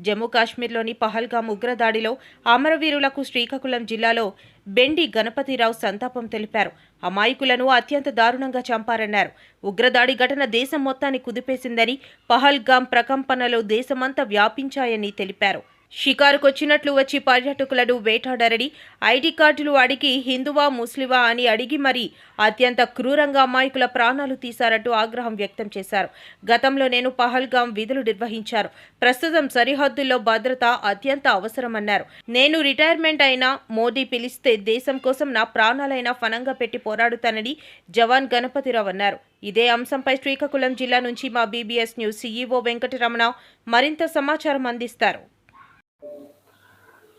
జమ్మూ కాశ్మీర్లోని పహల్గాం ఉగ్రదాడిలో అమరవీరులకు శ్రీకాకుళం జిల్లాలో బెండి గణపతిరావు సంతాపం తెలిపారు. అమాయకులను అత్యంత దారుణంగా చంపారన్నారు. ఉగ్రదాడి ఘటన దేశం మొత్తాన్ని కుదిపేసిందని పహల్గాం ప్రకంపనలు దేశమంతా వ్యాపించాయని తెలిపారు. షికారుకొచ్చినట్లు వచ్చి పర్యాటకులను వేటాడారని ఐడి కార్డులు అడిగి హిందువా ముస్లిమా అని అడిగి మరీ అత్యంత క్రూరంగా అమాయకుల ప్రాణాలు తీశారంటూ ఆగ్రహం వ్యక్తం చేశారు. గతంలో నేను పహల్గాం విధులు నిర్వహించారు ప్రస్తుతం సరిహద్దుల్లో భద్రత అత్యంత అవసరమన్నారు. నేను రిటైర్మెంట్ అయినా మోదీ పిలిస్తే దేశం కోసం నా ప్రాణాలైనా ఫనంగా పెట్టి పోరాడుతానని జవాన్ గణపతిరావు అన్నారు. ఇదే అంశంపై శ్రీకాకుళం జిల్లా నుంచి మా బీబీఎస్ న్యూస్ సీఈఓ వెంకటరమణ మరింత సమాచారం అందిస్తారు.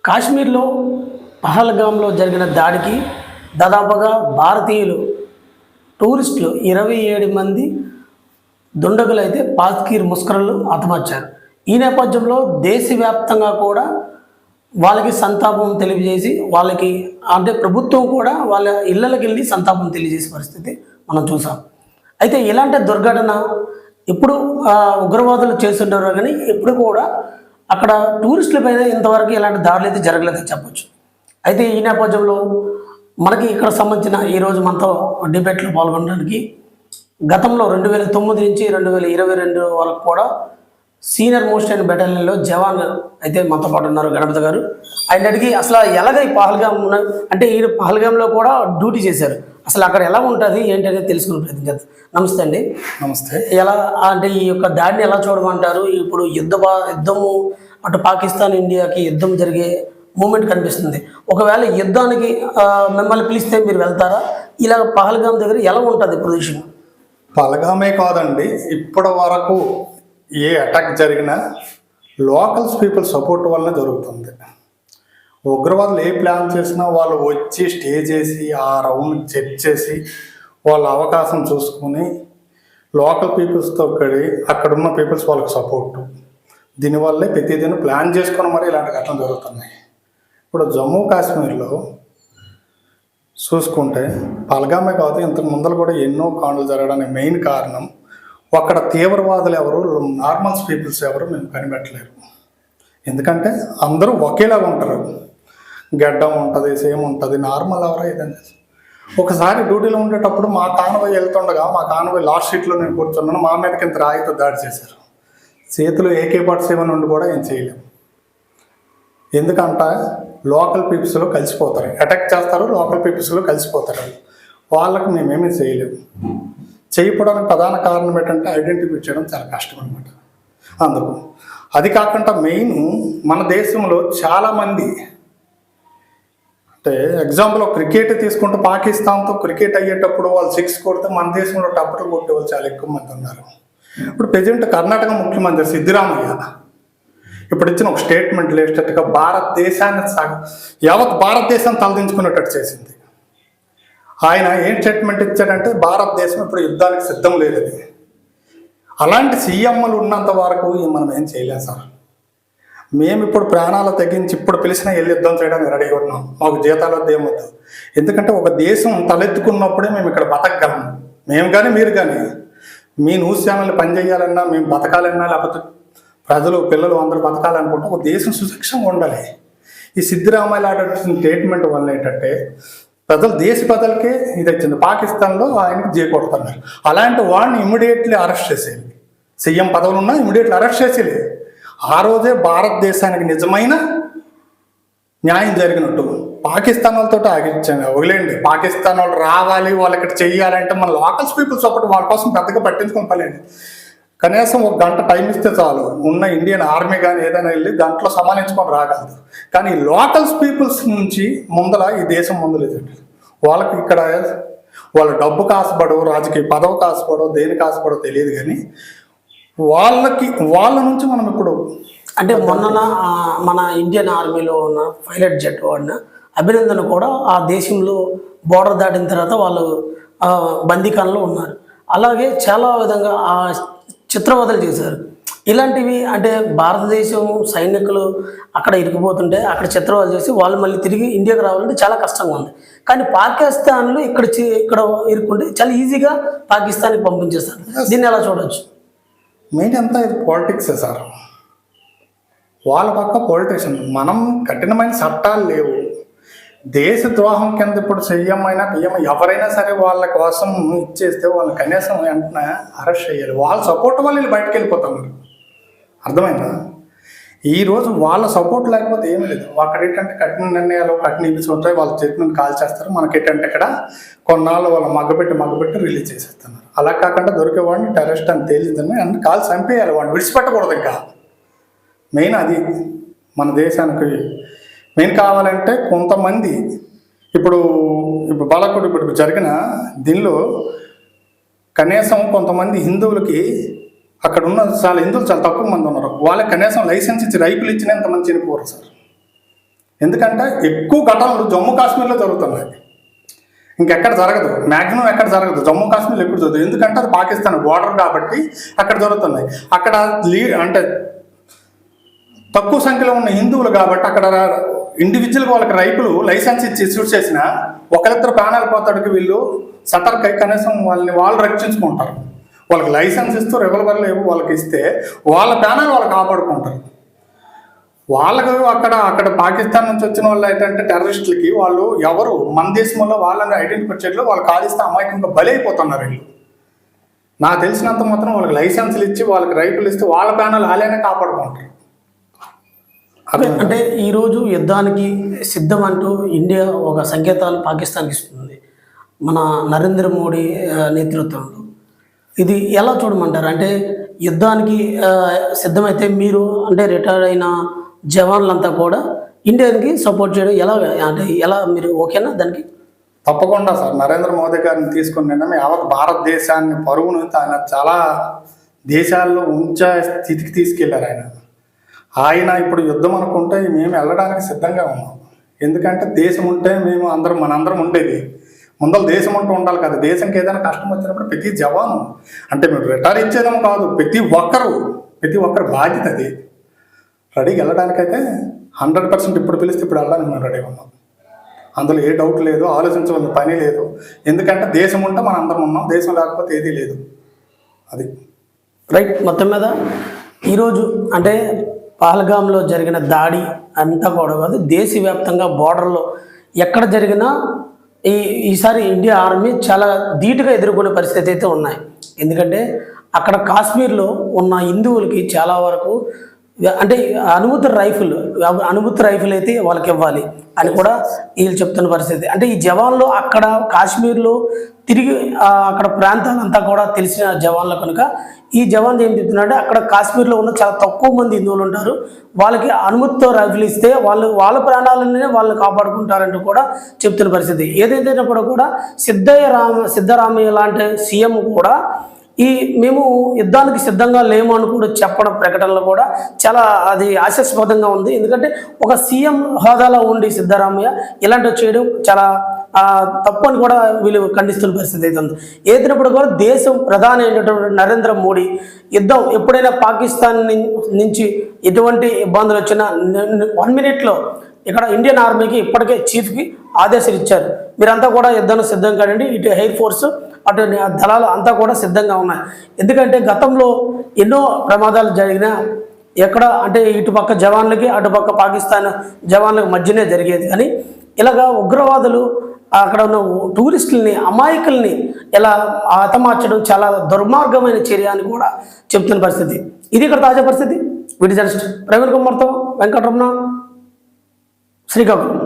కాశ్మీర్లో పహల్గాంలో జరిగిన దాడికి దాదాపుగా భారతీయులు టూరిస్టులు ఇరవై ఏడు మంది దుండగులు అయితే పాస్కీర్ ముస్కరలు హతమర్చారు ఈ నేపథ్యంలో దేశవ్యాప్తంగా కూడా వాళ్ళకి సంతాపం తెలియజేసి వాళ్ళకి అంటే ప్రభుత్వం కూడా వాళ్ళ ఇళ్ళకి వెళ్ళి సంతాపం తెలియజేసే పరిస్థితి మనం చూసాం. అయితే ఇలాంటి దుర్ఘటన ఇప్పుడు ఉగ్రవాదులు చేస్తుంటారు కానీ ఇప్పుడు కూడా అక్కడ టూరిస్టుల పైన ఇంతవరకు ఇలాంటి దాడులు అయితే జరగలేదని చెప్పొచ్చు. అయితే ఈ నేపథ్యంలో మనకి ఇక్కడ సంబంధించిన ఈరోజు మనతో డిబేట్లో పాల్గొనడానికి గతంలో రెండు వేల తొమ్మిది నుంచి రెండు వేల ఇరవై రెండు వరకు కూడా సీనియర్ మోస్ట్ అయిన బెటాలియన్లో జవాన్ అయితే మనతో పాటు ఉన్నారు గణపతి గారు. ఆయన అడిగి అసలు ఎలాగ ఈ పహల్గాం అంటే ఈ పహల్గాంలో కూడా డ్యూటీ చేశారు. అసలు అక్కడ ఎలా ఉంటుంది ఏంటి అనేది తెలుసుకునే ప్రయత్నం చేద్దాం. నమస్తే అండి. నమస్తే. ఎలా అంటే ఈ యొక్క దాడిని ఎలా చూడమంటారు? ఇప్పుడు యుద్ధ యుద్ధము అటు పాకిస్తాన్ ఇండియాకి యుద్ధం జరిగే మూమెంట్ కనిపిస్తుంది. ఒకవేళ యుద్ధానికి మిమ్మల్ని పిలిస్తే మీరు వెళ్తారా? ఇలా పహల్గాం దగ్గర ఎలా ఉంటుంది పొజిషన్ పలగామే కాదండి ఇప్పటి వరకు ఏ అటాక్ జరిగినా లోకల్స్ పీపుల్ సపోర్ట్ వలన జరుగుతుంది. ఉగ్రవాదులు ఏ ప్లాన్ చేసినా వాళ్ళు వచ్చి స్టే చేసి ఆ రౌండ్ చెక్ చేసి వాళ్ళ అవకాశం చూసుకుని లోకల్ పీపుల్స్తో కడి అక్కడ ఉన్న పీపుల్స్ వాళ్ళకి సపోర్టు. దీనివల్లే ప్రతిదిన ప్లాన్ చేసుకుని మరి ఇలాంటి ఘటనలు జరుగుతున్నాయి. ఇప్పుడు జమ్మూ కాశ్మీర్లో చూసుకుంటే పల్గామే కాదు ఇంతకు ముందర కూడా ఎన్నో కాండలు జరగడానికి మెయిన్ కారణం అక్కడ తీవ్రవాదులు ఎవరు నార్మల్స్ పీపుల్స్ ఎవరు మేము కనిపెట్టలేరు. ఎందుకంటే అందరూ ఒకేలాగా ఉంటారు. గడ్డం ఉంటుంది సేమ్ ఉంటుంది నార్మల్ ఎవరో ఏదైనా ఒకసారి డ్యూటీలో ఉండేటప్పుడు మా కాన్వాయ్ వెళ్తుండగా మా కాన్వాయ్ లాస్ట్ సీట్లో నేను కూర్చున్నాను మా మీదకి ఇంత రాయితో దాడి చేశారు. చేతిలో ఏకే పార్ట్ సెవెన్ ఉండి కూడా ఏం చేయలేము. ఎందుకంటే లోకల్ పీపుల్స్లో కలిసిపోతారు. అటాక్ చేస్తారు లోకల్ పీపుల్స్లో కలిసిపోతారు. వాళ్ళకి మేమేమీ చేయలేము. చేయకపోవడానికి ప్రధాన కారణం ఏంటంటే ఐడెంటిఫై చేయడం చాలా కష్టం అనమాట అందుకు అది కాకుండా మెయిన్ మన దేశంలో చాలామంది అంటే ఎగ్జాంపుల్ క్రికెట్ తీసుకుంటే పాకిస్తాన్తో క్రికెట్ అయ్యేటప్పుడు వాళ్ళు సిక్స్ కొడితే మన దేశంలో టప్పట్లు కొట్టే వాళ్ళు చాలా ఎక్కువ మంది ఉన్నారు. ఇప్పుడు ప్రజెంట్ కర్ణాటక ముఖ్యమంత్రి సిద్ధిరామయ్య ఇప్పుడు ఇచ్చిన ఒక స్టేట్మెంట్ లేటట్టుగా భారతదేశాన్ని సగ- యావత్ భారతదేశాన్ని తలదించుకునేటట్టు చేసింది. ఆయన ఏం స్టేట్మెంట్ ఇచ్చాడంటే భారతదేశం ఇప్పుడు యుద్ధానికి సిద్ధం లేదని. అలాంటి సీఎంలు ఉన్నంత వరకు మనం ఏం చేయలేం సార్. మేము ఇప్పుడు ప్రాణాలు తగ్గించి ఇప్పుడు పిలిచిన వెళ్ళి యుద్ధం చేయడానికి రెడీగా ఉన్నాం. మాకు జీతాలు వద్ద ఏమొద్దు ఎందుకంటే ఒక దేశం తలెత్తుకున్నప్పుడే మేము ఇక్కడ బతకగలం. మేము కానీ మీరు కానీ మీ న్యూస్ ఛానల్ పనిచేయాలన్నా మేము బతకాలన్నా లేకపోతే ప్రజలు పిల్లలు అందరూ బతకాలనుకుంటే ఒక దేశం సుశిక్షంగా ఉండాలి. ఈ సిద్ధిరామయ్య లాంటి స్టేట్మెంట్ వల్ల ఏంటంటే ప్రజలు దేశ ప్రజలకే ఇది వచ్చింది. పాకిస్తాన్లో ఆయనకి జీకొడుతున్నారు అలాంటి వాడిని ఇమ్మీడియట్లీ అరెస్ట్ చేసేది సీఎం పదవులు ఉన్నా ఇమ్మీడియట్లీ అరెస్ట్ చేసేది ఆ రోజే భారతదేశానికి నిజమైన న్యాయం జరిగినట్టు. పాకిస్తాన్ వాళ్ళతో ఆగించండి వదిలేండి పాకిస్తాన్ వాళ్ళు రావాలి వాళ్ళు ఇక్కడ చెయ్యాలంటే మన లోకల్స్ పీపుల్స్ ఒకటి వాళ్ళ కోసం పెద్దగా పట్టించుకుని కనీసం ఒక గంట టైం ఇస్తే చాలు. ఉన్న ఇండియన్ ఆర్మీ కానీ ఏదైనా వెళ్ళి గంటలో సమాలించుకొని రాగలదు కానీ లోకల్స్ పీపుల్స్ నుంచి ముందల ఈ దేశం ముందలేదండి వాళ్ళకి ఇక్కడ వాళ్ళ డబ్బు కాసుపడవు రాజకీయ పదవి కాసుపడవు దేనికి కాసుపడో తెలియదు కానీ వాళ్ళకి వాళ్ళ నుంచి మనం ఇప్పుడు అంటే మొన్న మన ఇండియన్ ఆర్మీలో ఉన్న పైలట్ జెట్ వాడిన అభినందన కూడా ఆ దేశంలో బోర్డర్ దాటిన తర్వాత వాళ్ళు ఆ, బందీకానంలో ఉన్నారు. అలాగే చాలా విధంగా ఆ చిత్రవదలు చేశారు. ఇలాంటివి అంటే భారతదేశం సైనికులు అక్కడ ఇరికిపోతుంటే అక్కడ చిత్రవదలు చేసి వాళ్ళు మళ్ళీ తిరిగి ఇండియాకి రావాలంటే చాలా కష్టంగా ఉంది. కానీ పాకిస్తాన్లో ఇక్కడ ఇక్కడ ఇరుక్కుంటే చాలా ఈజీగా పాకిస్తాన్కి పంపించేస్తారు. దీన్ని ఎలా చూడొచ్చు? మెయిన్ అంతా ఇది పాలిటిక్సే సార్. వాళ్ళ పక్క పొలిటీషియన్ మనం కఠినమైన చట్టాలు లేవు. దేశద్రోహం కింద ఇప్పుడు సీఎం అయినా పిఎం ఎవరైనా సరే వాళ్ళ కోసం ఇచ్చేస్తే వాళ్ళు కనీసం వెంటనే అరెస్ట్ చేయాలి. వాళ్ళ సపోర్ట్ వల్ల వీళ్ళు బయటకు వెళ్ళిపోతాం అర్థమైందా? ఈ రోజు వాళ్ళ సపోర్ట్ లేకపోతే ఏమీ లేదు. అక్కడ ఏంటంటే కఠిన నిర్ణయాలు కఠిన ఇవి ఉంటాయి వాళ్ళు చేతిని కాల్ చేస్తారు మనకి ఏంటంటే ఇక్కడ కొన్నాళ్ళు వాళ్ళు మగ్గపెట్టి మగ్గపెట్టి రిలీజ్ చేసేస్తున్నారు. అలా కాకుండా దొరికేవాడిని టెరరిస్ట్ అని తేలిందని అన్ని కాల్ చంపేయాలి వాడిని విడిచిపెట్టకూడదు ఇంకా. మెయిన్ అది మన దేశానికి మెయిన్ కావాలంటే కొంతమంది ఇప్పుడు ఇప్పుడు బాలకోడు ఇప్పుడు జరిగిన దీనిలో కనీసం కొంతమంది హిందువులకి అక్కడ ఉన్న చాలా హిందువులు చాలా తక్కువ మంది ఉన్నారు. వాళ్ళకి కనీసం లైసెన్స్ ఇచ్చి రైపులు ఇచ్చినంతమంది చనిపోరు సార్. ఎందుకంటే ఎక్కువ ఘటనలు జమ్మూ కాశ్మీర్లో జరుగుతున్నాయి. ఇంకెక్కడ జరగదు. మ్యాక్సిమం ఎక్కడ జరగదు. జమ్మూ కాశ్మీర్లో ఎక్కడ జరగదు ఎందుకంటే అది పాకిస్తాన్ బోర్డర్ కాబట్టి అక్కడ జరుగుతున్నాయి. అక్కడ లీ అంటే తక్కువ సంఖ్యలో ఉన్న హిందువులు కాబట్టి అక్కడ ఇండివిజువల్గా వాళ్ళకి రైతులు లైసెన్స్ ఇచ్చి ఇష్యూ చేసిన ఒకరిద్దరు ప్రాణాలు పోతాడికి వీళ్ళు సతర్కై కనీసం వాళ్ళని వాళ్ళు రక్షించుకుంటారు. వాళ్ళకి లైసెన్స్ ఇస్తూ రెవల్వర్లు ఏవో వాళ్ళకి ఇస్తే వాళ్ళ ప్రాణాలు వాళ్ళు కాపాడుకుంటారు. వాళ్ళకు అక్కడ అక్కడ పాకిస్తాన్ నుంచి వచ్చిన వాళ్ళు ఏంటంటే టెర్రరిస్టులకి వాళ్ళు ఎవరు? మన దేశంలో వాళ్ళని ఐడెంటిఫై చేయడంలో వాళ్ళు కాలిస్తే అమాయకంగా బలైపోతున్నారు వీళ్ళు. నాకు తెలిసినంత మాత్రం వాళ్ళకి లైసెన్సులు ఇచ్చి వాళ్ళకి రైతులు ఇస్తే వాళ్ళ ప్రాణాలు వాళ్ళనే కాపాడుకుంటారు. అదే అంటే ఈరోజు యుద్ధానికి సిద్ధం అంటూ ఇండియా ఒక సంకేతాలు పాకిస్తాన్కి ఇస్తుంది. మన నరేంద్ర మోడీ నేతృత్వంలో. ఇది ఎలా చూడమంటారు? అంటే యుద్ధానికి సిద్ధమైతే మీరు అంటే రిటైర్ అయిన జవాన్లంతా కూడా ఇండియాకి సపోర్ట్ చేయడం ఎలా అంటే ఎలా మీరు ఓకేనా దానికి? తప్పకుండా సార్. నరేంద్ర మోదీ గారిని తీసుకుని నిన్న యావత్ భారతదేశాన్ని పరుగును ఆయన చాలా దేశాల్లో ఉంచే స్థితికి తీసుకెళ్ళారు ఆయన. ఆయన ఇప్పుడు యుద్ధం అనుకుంటే మేము వెళ్ళడానికి సిద్ధంగా ఉన్నాం. ఎందుకంటే దేశం ఉంటే మేము అందరం మనందరం ఉండేది. ముందర దేశం అంటూ ఉండాలి కదా. దేశంకి ఏదైనా కష్టం వచ్చినప్పుడు ప్రతి జవాను అంటే మేము రిటైర్ ఇచ్చేదేమో కాదు ప్రతి ఒక్కరు ప్రతి ఒక్కరు బాధ్యత అది. రెడీకి వెళ్ళడానికైతే హండ్రెడ్ పర్సెంట్ ఇప్పుడు పిలిస్తే ఇప్పుడు వెళ్ళడానికి మేము రెడీగా ఉన్నాం. అందులో ఏ డౌట్ లేదు ఆలోచించవలసిన పని లేదు. ఎందుకంటే దేశం ఉంటే మనం అందరం ఉన్నాం దేశం లేకపోతే ఏదీ లేదు. అది. రైట్ మొత్తం మీద ఈరోజు అంటే పహల్గాంలో జరిగిన దాడి అంతా కూడా కాదు దేశవ్యాప్తంగా బోర్డర్లో ఎక్కడ జరిగినా ఈ ఈసారి ఇండియా ఆర్మీ చాలా ధీటుగా ఎదుర్కొనే పరిస్థితి అయితే ఉన్నాయి. ఎందుకంటే అక్కడ కాశ్మీర్లో ఉన్న హిందువులకి చాలా వరకు అంటే అనుమతి రైఫిల్ అనుమతి రైఫిల్ అయితే వాళ్ళకి ఇవ్వాలి అని కూడా వీళ్ళు చెప్తున్న పరిస్థితి. అంటే ఈ జవాన్లు అక్కడ కాశ్మీర్లో తిరిగి అక్కడ ప్రాంతాలంతా కూడా తెలిసిన జవాన్లు కనుక ఈ జవాన్ ఏం చెప్తున్నారంటే అక్కడ కాశ్మీర్లో ఉన్న చాలా తక్కువ మంది హిందువులు ఉంటారు. వాళ్ళకి అనుమతితో రైఫిల్ ఇస్తే వాళ్ళు వాళ్ళ ప్రాణాలనే వాళ్ళు కాపాడుకుంటారంటూ కూడా చెప్తున్న పరిస్థితి. ఏదైతేనప్పుడు కూడా సిద్ధయ్య రామ సిద్ధరామయ్య లాంటి సీఎం కూడా ఈ మేము యుద్ధానికి సిద్ధంగా లేము అని కూడా చెప్పడం ప్రకటనలో కూడా చాలా అది ఆశాస్పదంగా ఉంది. ఎందుకంటే ఒక సీఎం హోదాలో ఉండి సిద్ధరామయ్య ఇలాంటివి చేయడం చాలా తప్పు అని కూడా వీళ్ళు ఖండిస్తున్న పరిస్థితి అయితే ఉంది. ఏదైనప్పుడు కూడా దేశం ప్రధాని అయినటువంటి నరేంద్ర మోడీ యుద్ధం ఎప్పుడైనా పాకిస్తాన్ నుంచి ఎటువంటి ఇబ్బందులు వచ్చినా వన్ మినిట్లో ఇక్కడ ఇండియన్ ఆర్మీకి ఇప్పటికే చీఫ్కి ఆదేశాలు ఇచ్చారు మీరంతా కూడా యుద్ధం సిద్ధం కాడండి ఇటు ఎయిర్ ఫోర్స్ అటు దళాలు అంతా కూడా సిద్ధంగా ఉన్నాయి. ఎందుకంటే గతంలో ఎన్నో ప్రమాదాలు జరిగినా ఎక్కడ అంటే ఇటుపక్క జవాన్లకి అటుపక్క పాకిస్తాన్ జవాన్లకు మధ్యనే జరిగేది. కానీ ఇలాగా ఉగ్రవాదులు అక్కడ ఉన్న టూరిస్టుల్ని అమాయకుల్ని ఇలా హతమార్చడం చాలా దుర్మార్గమైన చర్య అని కూడా చెప్తున్న పరిస్థితి. ఇది ఇక్కడ తాజా పరిస్థితి. వీటి జర్నలిస్ట్ ప్రవీణ్ కుమార్తో వెంకటరమణ శ్రీకాకుళం